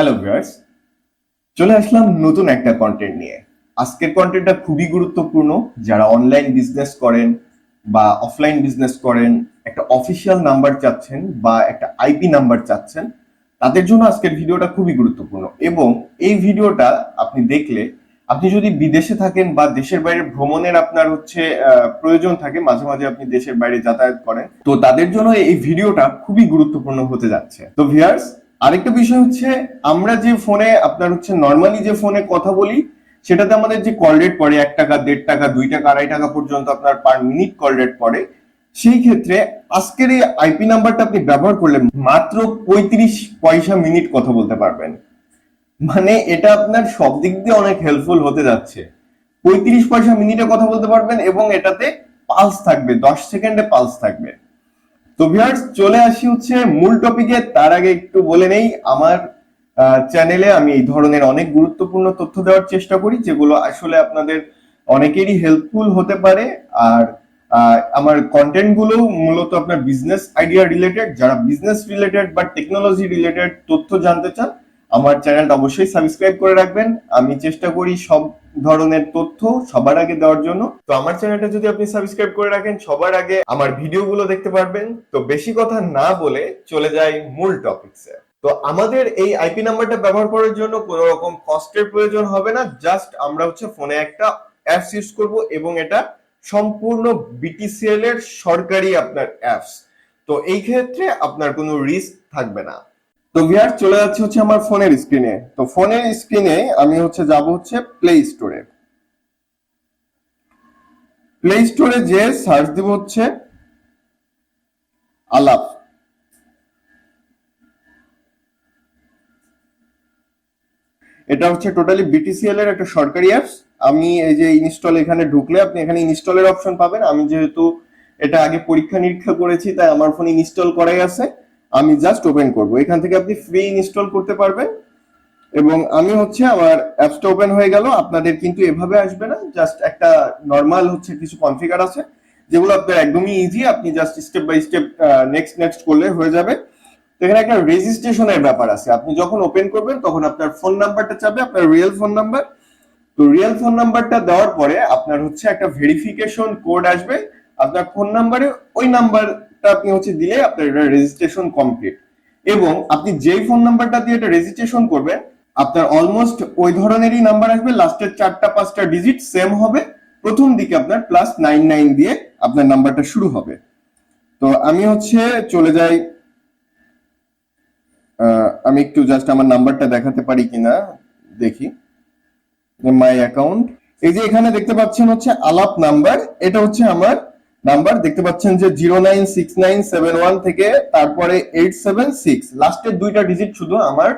Hello viewers চলে আসলাম নতুন একটা কন্টেন্ট নিয়ে। আজকের কন্টেন্টটা খুবই গুরুত্বপূর্ণ। যারা অনলাইন বিজনেস করেন বা অফলাইন বিজনেস করেন, একটা অফিসিয়াল নাম্বার চাচ্ছেন বা একটা আইপি নাম্বার চাচ্ছেন, তাদের জন্য আজকের ভিডিওটা খুবই গুরুত্বপূর্ণ। এবং এই ভিডিওটা আপনি দেখলে, আপনি যদি বিদেশে থাকেন বা দেশের বাইরে ভ্রমণের আপনার হচ্ছে প্রয়োজন থাকে, মাঝে মাঝে আপনি দেশের বাইরে যাতায়াত করেন, তো তাদের জন্য এই ভিডিওটা খুবই গুরুত্বপূর্ণ হতে যাচ্ছে। তো ভিউয়ার্স আরেকটা বিষয় হচ্ছে, আমরা যে ফোনে আপনার হচ্ছে নর্মালি যে ফোনে কথা বলি, সেটাতে আমাদের যে কল রেট পড়ে এক টাকা, দেড় টাকা, দুই টাকা, আড়াই টাকা পর্যন্ত আপনার পার মিনিট কল রেট পড়ে, সেই ক্ষেত্রে আজকের এই আইপি নাম্বারটা আপনি ব্যবহার করলে মাত্র পঁয়ত্রিশ পয়সা মিনিট কথা বলতে পারবেন। মানে এটা আপনার সব দিক দিয়ে অনেক হেল্পফুল হতে যাচ্ছে। পঁয়ত্রিশ পয়সা মিনিটে কথা বলতে পারবেন এবং এটাতে পালস থাকবে, দশ সেকেন্ডে পালস থাকবে। তো ভিউয়ার্স চলে আসি হচ্ছে মূল টপিকে তার আগে একটু বলে নেই, আমার চ্যানেলে আমি এই ধরনের অনেক গুরুত্বপূর্ণ তথ্য দেওয়ার চেষ্টা করি, যেগুলো আসলে আপনাদের অনেকেরই হেল্পফুল হতে পারে। আর আমার কন্টেন্টগুলো মূলত আপনার বিজনেস আইডিয়া রিলেটেড যারা বিজনেস রিলেটেড বা টেকনোলজি রিলেটেড তথ্য জানতে চান আমার চ্যানেলটা অবশ্যই সাবস্ক্রাইব করে রাখবেন। আমি চেষ্টা করি সব ধরনের তথ্য সবার আগে দেওয়ার জন্য। তো আমার চ্যানেলটা যদি আপনি সাবস্ক্রাইব করে রাখেন, সবার আগে আমার ভিডিওগুলো দেখতে পারবেন। তো বেশি কথা না বলে চলে যাই মূল টপিকসে তো আমাদের এই আইপি নাম্বারটা ব্যবহার করার জন্য কোনো রকম কস্টের প্রয়োজন হবে না। জাস্ট আমরা হচ্ছে ফোনে একটা অ্যাপস ইউজ করব এবং এটা সম্পূর্ণ বিটিসিএল এর সরকারি আপনার অ্যাপস তো এই ক্ষেত্রে আপনার কোনো রিস্ক থাকবে না। তো ভিআর চলে যাচ্ছে হচ্ছে আমার ফোনের স্ক্রিনে তো ফোনের স্ক্রিনে আমি হচ্ছে যাব হচ্ছে প্লে স্টোরে প্লে স্টোরে যে সার্চ দিব হচ্ছে আলাপ। এটা হচ্ছে টোটালি বিটিসিএল এর একটা সরকারি অ্যাপস আমি এই যে ইনস্টল এখানে ঢুকলে আপনি এখানে ইনস্টলের অপশন পাবেন। আমি যেহেতু এটা আগে পরীক্ষা নিরীক্ষা করেছি, তাই আমার ফোনে ইনস্টল করাই আছে। আমি জাস্ট ওপেন করব। এখান থেকে আপনি ফ্রি ইনস্টল করতে পারবেন। এবং আমি হচ্ছে আমার অ্যাপসটা ওপেন হয়ে গেল। আপনাদের কিন্তু এভাবে আসবে না। জাস্ট একটা নর্মাল হচ্ছে কিছু কনফিগার আছে, যেগুলো আপনার একদমই ইজি আপনি just step by step next next করলে হয়ে যাবে। এখানে একটা রেজিস্ট্রেশনের ব্যাপার আছে। আপনি যখন ওপেন করবেন, তখন আপনার ফোন নাম্বারটা চাবে, আপনার রিয়েল ফোন নাম্বার তো রিয়েল ফোন নাম্বারটা দেওয়ার পরে আপনার হচ্ছে একটা ভেরিফিকেশন কোড আসবে। আপনার ফোন নাম্বারে ওই নাম্বারটা আপনি হচ্ছে দিলে আপনার এটা রেজিস্ট্রেশন কমপ্লিট এবং আপনি যেই ফোন নাম্বারটা দিয়ে এটা রেজিস্ট্রেশন করবেন, আপনার অলমোস্ট ওই ধরনেরই নাম্বার আসবে লাস্টের চারটা, পাঁচটা ডিজিট সেম হবে। প্রথম দিকে আপনার প্লাস নাইন নাইন দিয়ে আপনার নাম্বারটা শুরু হবে। তো আমি হচ্ছে চলে যাই। আমি একটু জাস্ট আমার নাম্বারটা দেখাতে পারি কিনা, দেখি। মাই অ্যাকাউন্ট এই যে এখানে দেখতে পাচ্ছেন হচ্ছে আলাপ নাম্বার এটা হচ্ছে আমার নাম্বার, দেখতে পাচ্ছেন যে zero nine six nine seven one থেকে তারপরে এইট সেভেন সিক্স। লাস্টের দুইটা ডিজিট শুধু আমার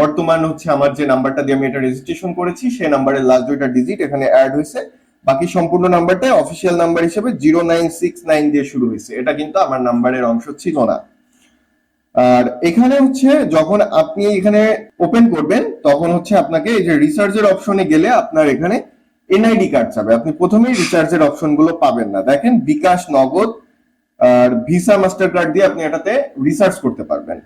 বর্তমান হচ্ছে আমার যে নাম্বারটা দিয়ে আমি এটা রেজিস্ট্রেশন করেছি, সেই নাম্বারের লাস্ট দুইটা ডিজিট এখানে অ্যাড হয়েছে। বাকি সম্পূর্ণ নাম্বারটা অফিসিয়াল নাম্বার হিসেবে জিরো নাইন সিক্স নাইন দিয়ে শুরু হয়েছে। এটা কিন্তু আমার নাম্বারের অংশ ছিল না। আর এখানে হচ্ছে যখন আপনি এখানে ওপেন করবেন, তখন হচ্ছে আপনাকে এই যে রিসার্চের অপশনে গেলে আপনার এখানে এনআইডি কার্ড চাবে আপনি প্রথমেই রিচার্জের অপশনগুলো পাবেন না। দেখেন, বিকাশ নগদ আর ভিসা মাস্টার কার্ড দিয়ে আপনি এটাতে রিসার্চ করতে পারবেন।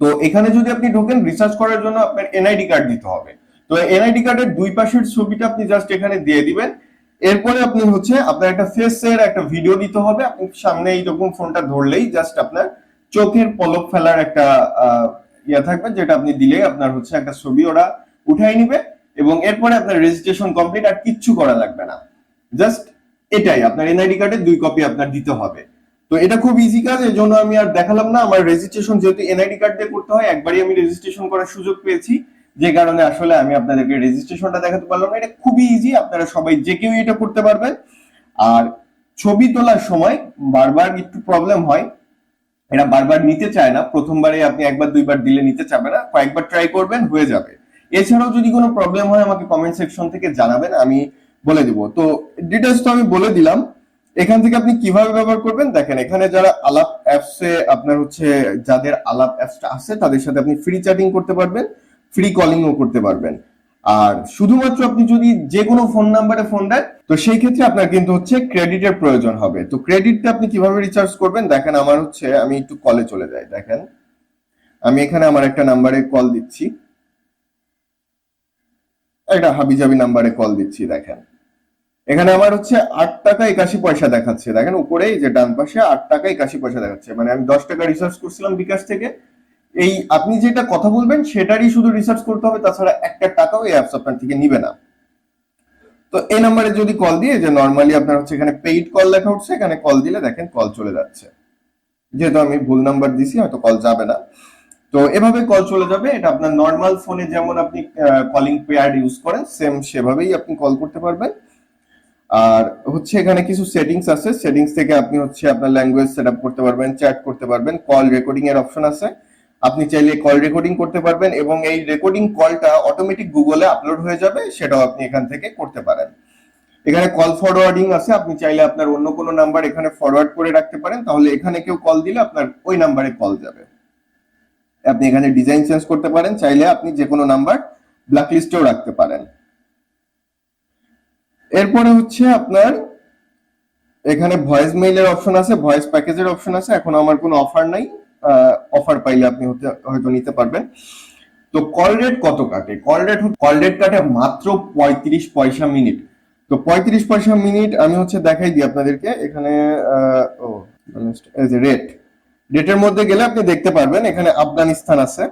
তো এখানে যদি আপনি ঢোকেন রিসার্চ করার জন্য আপনার এনআইডি কার্ড দিতে হবে। তো এনআইডি কার্ডের দুই পাশের ছবিটা আপনি জাস্ট এখানে দিয়ে দিবেন। এরপরে আপনি হচ্ছে আপনার একটা ফেস এর একটা ভিডিও দিতে হবে। আপনি সামনে এইরকম ফোনটা ধরলেই জাস্ট আপনার চোখের পলক ফেলার একটা ইয়া থাকবে, যেটা আপনি দিলেই আপনার হচ্ছে একটা ছবি ওরা উঠাই নিবে। এবং এরপরে আপনার রেজিস্ট্রেশন কমপ্লিট আর কিচ্ছু করা লাগবে না। জাস্ট এটাই, আপনার এনআইডি কার্ডের দুই কপি আপনার দিতে হবে। তো এটা খুব ইজি কাজ এর জন্য আমি আর দেখালাম না। আমার রেজিস্ট্রেশন যেহেতু এনআইডি কার্ড দিয়ে করতে হয়, একবারই আমি রেজিস্ট্রেশন করার সুযোগ পেয়েছি। যে কারণে আসলে আমি আপনাদেরকে রেজিস্ট্রেশনটা দেখাতে পারলাম না। এটা খুবই ইজি আপনারা সবাই যে কেউ এটা করতে পারবেন। আর ছবি তোলার সময় বারবার একটু প্রবলেম হয়। এটা বারবার নিতে চায় না। প্রথমবারে আপনি একবার, দুইবার দিলে নিতে চাবে না। কয়েকবার ট্রাই করবেন, হয়ে যাবে। এছাড়াও যদি কোনো প্রবলেম হয়, আমাকে কমেন্ট সেকশন থেকে জানাবেন, আমি বলে দিব। তো ডিটেলস তো আমি বলে দিলাম। এখান থেকে আপনি কীভাবে ব্যবহার করবেন? দেখেন, এখানে যারা আলাপ অ্যাপসে আপনার হচ্ছে, যাদের আলাপ অ্যাপসটা আছে, তাদের সাথে আপনি ফ্রি চ্যাটিং করতে পারবেন ফ্রি কলিংও করতে পারবেন। আর শুধুমাত্র আপনি যদি যে কোনো ফোন নাম্বারে ফোন দেন, তো সেই ক্ষেত্রে আপনার কিন্তু হচ্ছে ক্রেডিটের প্রয়োজন হবে। তো ক্রেডিটটা আপনি কীভাবে রিচার্জ করবেন? দেখেন, আমার হচ্ছে, আমি একটু কলে চলে যাই। দেখেন, আমি এখানে আমার একটা নাম্বারে কল দিচ্ছি। একটা হাবিজাবি নাম্বারে কল দিচ্ছি, দেখেন। এখানে আমার হচ্ছে আট টাকা একাশি পয়সা দেখাচ্ছে। দেখেন উপরে যে ডান পাশে আট টাকা একাশি পয়সা দেখাচ্ছে। মানে আমি দশ টাকা রিসার্চ করছিলাম বিকাশ থেকে। এই আপনি যেটা কথা বলবেন সেটারই শুধু রিসার্চ করতে হবে, তাছাড়া একটা টাকাও এই অ্যাপস আপনার থেকে নিবে না। তো এই নাম্বারে যদি কল দিয়ে, যে নর্মালি আপনার হচ্ছে এখানে পেইড কল লেখা উঠছে, এখানে কল দিলে দেখেন কল চলে যাচ্ছে। যেহেতু আমি ভুল নাম্বার দিছি, হয়তো কল যাবে না। তো এভাবে কল চলে যাবে, এটা আপনার নর্মাল ফোনে যেমন আপনি কলিং পেয়ার ইউজ করেন সেম সেভাবেই আপনি কল করতে পারবেন। আর হচ্ছে এখানে কিছু সেটিংস আছে সেটিংস থেকে আপনি হচ্ছে আপনার ল্যাঙ্গুয়েজ সেট আপ করতে পারবেন চ্যাট করতে পারবেন কল রেকর্ডিং এর অপশন আছে। আপনি চাইলে কল রেকর্ডিং করতে পারবেন এবং এই রেকর্ডিং কলটা অটোমেটিক গুগলে আপলোড হয়ে যাবে, সেটাও আপনি এখান থেকে করতে পারেন। এখানে কল ফরওয়ার্ডিং আছে, আপনি চাইলে আপনার অন্য কোনো নাম্বার এখানে ফরওয়ার্ড করে রাখতে পারেন, তাহলে এখানে কেউ কল দিলে আপনার ওই নাম্বারে কল যাবে। আপনি এখানে ডিজাইন চেঞ্জ করতে পারেন, চাইলে আপনি যে কোনো নাম্বার ব্ল্যাক লিস্টেও রাখতে পারেন। এরপরে হচ্ছে আপনার, এখানে ভয়েস মেইলের অপশন আছে ভয়েস প্যাকেজের অপশন আছে, এখন আমার কোনো অফার নাই। অফার পাইলে আপনি হয়তো নিতে পারবেন। তো কল রেট কত কাটে? কল রেট কল রেট কাটে মাত্র পঁয়ত্রিশ পয়সা মিনিট তো পঁয়ত্রিশ পয়সা মিনিট আমি হচ্ছে দেখাই দিই আপনাদেরকে। এখানে ও রেট রেটের মধ্যে গেলে আপনি দেখতে পারবেন, এখানে আফগানিস্তান আছে।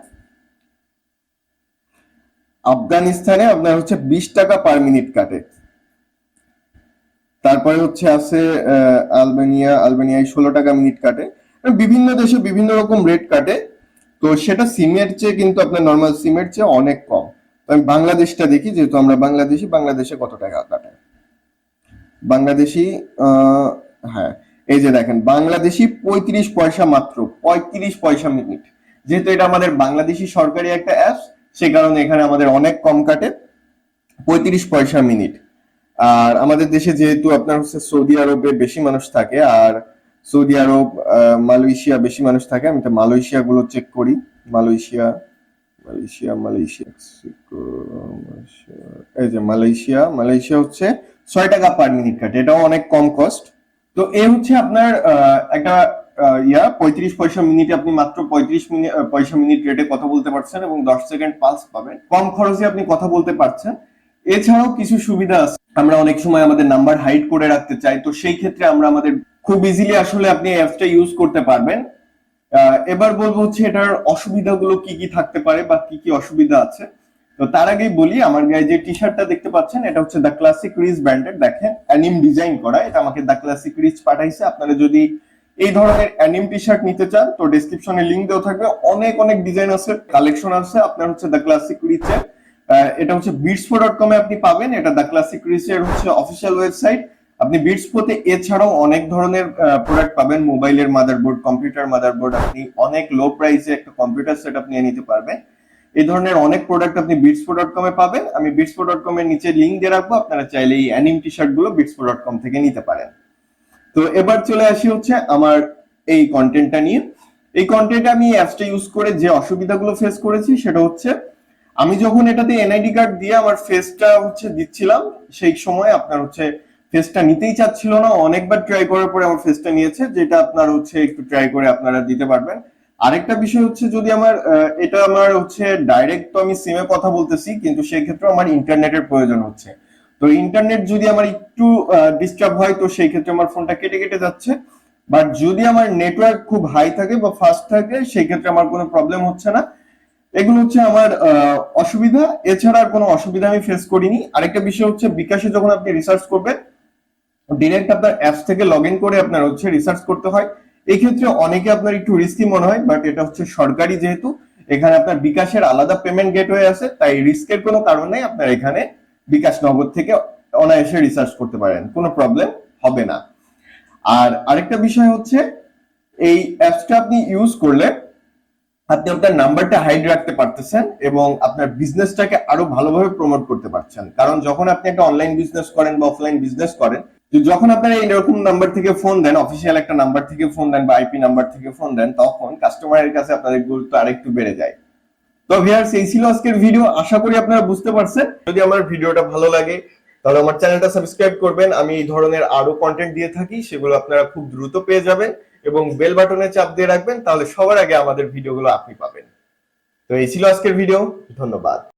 আফগানিস্তানে আপনার হচ্ছে বিশ টাকা পার মিনিট কাটে। তারপরে হচ্ছে আছে আলবেনিয়া, আলবেনিয়ায় ষোলো টাকা মিনিট কাটে। বিভিন্ন দেশে বিভিন্ন রকম রেট কাটে। তো সেটা সিমের চেয়ে কিন্তু আপনার নর্মাল সিমের চেয়ে অনেক কম। আমি বাংলাদেশটা দেখি, যেহেতু আমরা বাংলাদেশি, বাংলাদেশে কত টাকা কাটে? বাংলাদেশি হ্যাঁ এই যে দেখেন, বাংলাদেশি পঁয়ত্রিশ পয়সা মাত্র, পঁয়ত্রিশ পয়সা মিনিট যেহেতু এটা আমাদের বাংলাদেশি সরকারি একটা অ্যাপস সে কারণে এখানে আমাদের অনেক কম কাটে, পঁয়ত্রিশ পয়সা মিনিট আর আমাদের দেশে যেহেতু আপনার হচ্ছে সৌদি আরবে বেশি মানুষ থাকে, আর সৌদি আরব মালয়েশিয়া বেশি মানুষ থাকে, আমি তো মালয়েশিয়া গুলো চেক করি। Malaysia Malaysia Malaysia. এই যে মালয়েশিয়া মালয়েশিয়া হচ্ছে ছয় টাকা পার মিনিট কাটে, এটাও অনেক কম কস্ট তো এ হচ্ছে আপনার একটা ইয়া, পঁয়ত্রিশ পয়সা মিনিটে আপনি মাত্র পঁয়ত্রিশ মিনিট পয়সা মিনিট রেটে কথা বলতে পারছেন এবং দশ সেকেন্ড পালস পাবেন। কম খরচে আপনি কথা বলতে পারছেন। এছাড়াও কিছু সুবিধা আছে। আমরা অনেক সময় আমাদের নাম্বার হাইড করে রাখতে চাই, তো সেই ক্ষেত্রে আমরা আমাদের খুব ইজিলি আসলে আপনি অ্যাপসটা ইউজ করতে পারবেন। এবার বলব হচ্ছে এটার অসুবিধাগুলো কি কি থাকতে পারে বা কি কি অসুবিধা আছে। তো তার আগেই বলি, আমার গায়ে যে টি শার্টটা দেখতে পাচ্ছেন, এটা হচ্ছে দ্য ক্লাসিক রিচ ব্র্যান্ডের দেখেন, অ্যানিম ডিজাইন করা, এটা আমাকে দ্য ক্লাসিক রিচ পাঠাইছে। আপনারা যদি এই ধরনের অ্যানিম টি শার্ট নিতে চান, তো ডেসক্রিপশনে লিংক দেওয়া থাকবে। অনেক অনেক ডিজাইন আছে কালেকশন আছে, আপনার হচ্ছে দ্য ক্লাসিক রিচের এটা হচ্ছে বিটসপো ডট কমে আপনি পাবেন, এটা দ্য ক্লাসিক রিচের হচ্ছে অফিসিয়াল ওয়েবসাইট আপনি বিটসপোতে এছাড়াও অনেক ধরনের প্রোডাক্ট পাবেন মোবাইলের মাদারবোর্ড কম্পিউটার মাদারবোর্ড আপনি অনেক লো প্রাইসে একটা কম্পিউটার সেট আপ নিয়ে নিতে পারবেন। এই ধরনের অনেক প্রোডাক্ট আপনি বিটসপো ডট কমে পাবেন। আমি বিটসপো ডট কম এর নিচে লিঙ্ক দিয়ে রাখব, আপনারা চাইলে এই অ্যানিম টি শার্টগুলো বিটসপো ডট কম থেকে নিতে পারেন। তো এবার চলে আসি হচ্ছে আমার এই কন্টেন্টটা নিয়ে। এই কন্টেন্ট আমি অ্যাপসটা ইউজ করে যে অসুবিধাগুলো ফেস করেছি, সেটা হচ্ছে আমি যখন এটাতে এনআইডি কার্ড দিয়ে আমার ফেসটা হচ্ছে দিচ্ছিলাম, সেই সময় আপনার হচ্ছে ফেসটা নিতেই চাচ্ছিল না। অনেকবার ট্রাই করার পরে আমার ফেসটা নিয়েছে, যেটা আপনার হচ্ছে একটু ট্রাই করে আপনারা দিতে পারবেন। আরেকটা বিষয় হচ্ছে যদি আমার এটা আমার হচ্ছে ডাইরেক্ট তো আমি সিমে কথা বলতেছি, কিন্তু সেই ক্ষেত্রে আমার ইন্টারনেটের প্রয়োজন হচ্ছে। তো ইন্টারনেট যদি আমার একটু ডিস্টার্ব হয়, তো সেই ক্ষেত্রে আমার ফোনটা কেটে কেটে যাচ্ছে। বাট যদি আমার নেটওয়ার্ক খুব হাই থাকে বা ফাস্ট থাকে সেই ক্ষেত্রে আমার কোনো প্রবলেম হচ্ছে না। এগুলো হচ্ছে আমার অসুবিধা। এছাড়া আর কোনো অসুবিধা আমি ফেস করিনি। আরেকটা বিষয় হচ্ছে বিকাশে যখন আপনি রিসার্চ করবেন ডিরেক্ট আপনার অ্যাপস থেকে লগ ইন করে আপনার হচ্ছে রিসার্চ করতে হয়। এই ক্ষেত্রে অনেকে আপনার একটু রিস্কি মনে হয় বাট এটা হচ্ছে সরকারি যেহেতু, এখানে আপনার বিকাশের আলাদা পেমেন্ট গেটওয়ে আছে, তাই রিস্কের কোনো কারণ নেই, আপনার এখানে বিকাশ নগদ থেকে অনায়াসে রিসার্চ করতে পারেন, কোনো প্রবলেম হবে না। আর আরেকটা বিষয় হচ্ছে, এই অ্যাপসটা আপনি ইউজ করলে আপনি আপনার নাম্বারটা হাইড রাখতে পারতেছেন এবং আপনার বিজনেসটাকে আরও ভালোভাবে প্রমোট করতে পারছেন। কারণ যখন আপনি একটা অনলাইন বিজনেস করেন বা অফলাইন বিজনেস করেন যখন আপনারা এরকম নাম্বার থেকে ফোন দেন অফিসিয়াল একটা নাম্বার থেকে ফোন দেন বা আইপি নাম্বার থেকে ফোন দেন, তখন কাস্টমারের কাছে আপনাদের গুরুত্ব আরেকটু বেড়ে যায়। তো ভিয়ার্স এই ছিল আজকের ভিডিও আশা করি আপনারা বুঝতে পারছেন। যদি আমার ভিডিওটা ভালো লাগে, তাহলে আমার চ্যানেলটা সাবস্ক্রাইব করবেন। আমি এই ধরনের আরও কন্টেন্ট দিয়ে থাকি, সেগুলো আপনারা খুব দ্রুত পেয়ে যাবেন এবং বেল বাটনে চাপ দিয়ে রাখবেন, তাহলে সবার আগে আমাদের ভিডিওগুলো আপনি পাবেন। তো এই ছিল আজকের ভিডিও ধন্যবাদ।